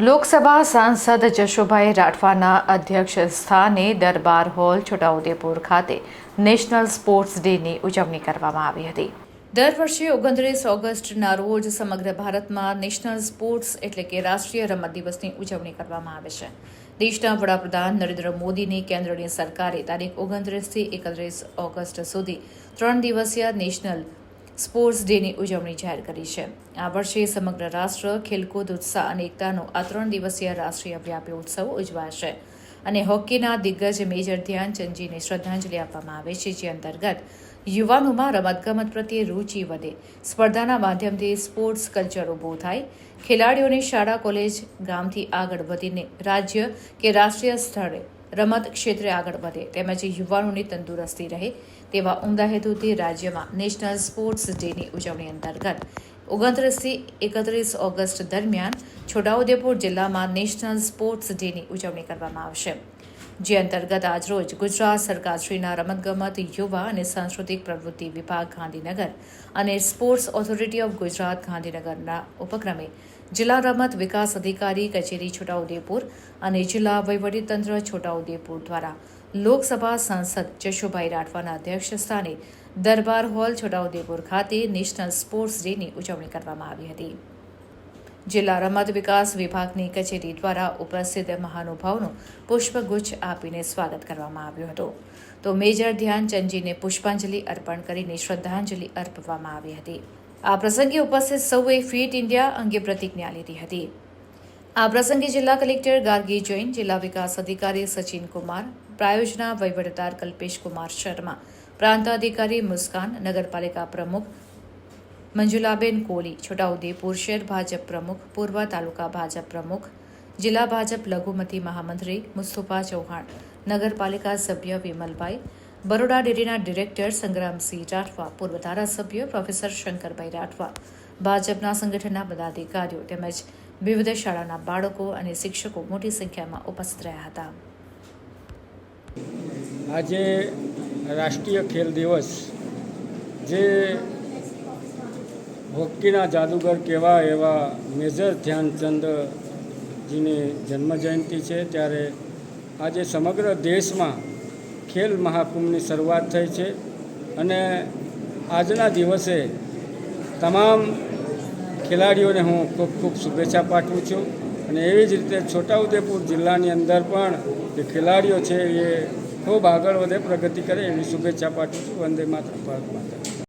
લોકસભા સાંસદ જશુભાઈ રાઠવાના અધ્યક્ષ સ્થાને દરબાર હોલ છોટાઉદેપુર ખાતે નેશનલ સ્પોર્ટ્સ ડેની ઉજવણી કરવામાં આવી હતી. દર વર્ષે ઓગણત્રીસ ઓગસ્ટના રોજ સમગ્ર ભારતમાં નેશનલ સ્પોર્ટ્સ એટલે કે રાષ્ટ્રીય રમત દિવસની ઉજવણી કરવામાં આવે છે. દેશના વડાપ્રધાન નરેન્દ્ર મોદીની કેન્દ્રની સરકારે તારીખ ઓગણત્રીસથી એકત્રીસ ઓગસ્ટ સુધી ત્રણ દિવસીય નેશનલ સ્પોર્ટ્સ ડેની ઉજવણી જાહેર કરી છે. આ વર્ષે સમગ્ર રાષ્ટ્ર, ખેલકૂદ, ઉત્સાહ અને એકતાનો આ ત્રણ દિવસીય રાષ્ટ્રીય વ્યાપી ઉત્સવ ઉજવાશે. અને હોકીના દિગ્ગજ મેજર ધ્યાનચંદજીને શ્રદ્ધાંજલિ આપવામાં આવે છે, જે અંતર્ગત યુવાનોમાં રમતગમત પ્રત્યે રૂચિ વધે. સ્પર્ધાના માધ્યમથી સ્પોર્ટ્સ કલ્ચર ઊભું થાય. ખેલાડીઓની શાળા, કોલેજ, ગામથી આગળ વધીને રાજ્ય કે રાષ્ટ્રીય સ્તરે રમત ક્ષેત્રે આગળ વધે તેમજ યુવાનોની તંદુરસ્તી રહે તેવા ઉમદા હેતુથી રાજ્યમાં નેશનલ સ્પોર્ટ્સ ડેની ઉજવણી અંતર્ગત ઓગણત્રીસથી એકત્રીસ ઓગસ્ટ દરમિયાન છોટાઉદેપુર જિલ્લામાં નેશનલ સ્પોર્ટ્સ ડેની ઉજવણી કરવામાં આવશે. જે અંતર્ગત આજરોજ ગુજરાત સરકારશ્રીના રમતગમત, યુવા અને સાંસ્કૃતિક પ્રવૃત્તિ વિભાગ ગાંધીનગર અને સ્પોર્ટ્સ ઓથોરિટી ઓફ ગુજરાત ગાંધીનગરના ઉપક્રમે જિલ્લા રમત વિકાસ અધિકારી કચેરી છોટાઉદેપુર અને જિલ્લા વહીવટીતંત્ર છોટાઉદેપુર દ્વારા લોકસભા સાંસદ જશુભાઈ રાઠવાના અધ્યક્ષ સ્થાને દરબાર હોલ છોટાઉદેપુર ખાતે નેશનલ સ્પોર્ટ્સ ડેની ઉજવણી કરવામાં આવી હતી. જિલ્લા રમત વિકાસ વિભાગની કચેરી દ્વારા ઉપસ્થિત મહાનુભાવનું પુષ્પગુચ્છ આપીને સ્વાગત કરવામાં આવ્યું હતું. તો મેજર ધ્યાનચંદજીને પુષ્પાંજલિ અર્પણ કરીને શ્રદ્ધાંજલિ અર્પવામાં આવી હતી. આ પ્રસંગે ઉપસ્થિત સૌએ ફિટ ઇન્ડિયા અંગે પ્રતિજ્ઞા લીધી હતી. આ પ્રસંગે જિલ્લા કલેક્ટર ગાર્ગી જૈન, જિલ્લા વિકાસ અધિકારી સચિન કુમાર, પ્રાયોજના વહીવટદાર કલ્પેશ કુમાર શર્મા, પ્રાંત અધિકારી મુસ્કાન, નગરપાલિકા પ્રમુખ મંજુલાબેન કોલી છોટાઉદેપુર શહેર ભાજપ પ્રમુખ, પૂર્વ તાલુકા ભાજપ પ્રમુખ, જિલ્લા ભાજપ લઘુમતી મહામંત્રી મુસ્તુફા ચૌહાણ, નગરપાલિકા સભ્ય વિમલભાઈ બરોડા ડેરીના ડિરેક્ટર સંગ્રામસિંહ રાઠવા, પૂર્વ ધારાસભ્ય પ્રોફેસર શંકરભાઈ રાઠવા, ભાજપના સંગઠનના પદાધિકારીઓ તેમજ વિવિધ શાળાના બાળકો અને શિક્ષકો મોટી સંખ્યામાં ઉપસ્થિત રહ્યા હતા. આજે રાષ્ટ્રીય ખેલ દિવસ જે હોકીના જાદુગર કેવા એવા મેજર ધ્યાનચંદજીની જન્મજયંતિ છે. ત્યારે આજે સમગ્ર દેશમાં ખેલ મહાકુંભની શરૂઆત થઈ છે અને આજના દિવસે તમામ ખેલાડીઓને હું ખૂબ ખૂબ શુભેચ્છા પાઠવું છું અને એવી જ રીતે છોટાઉદેપુર જિલ્લાની અંદર પણ જે ખેલાડીઓ છે એ ખૂબ આગળ વધે પ્રગતિ કરે એવી શુભેચ્છા પાઠવું છું. વંદે માત્ર ભારત માતા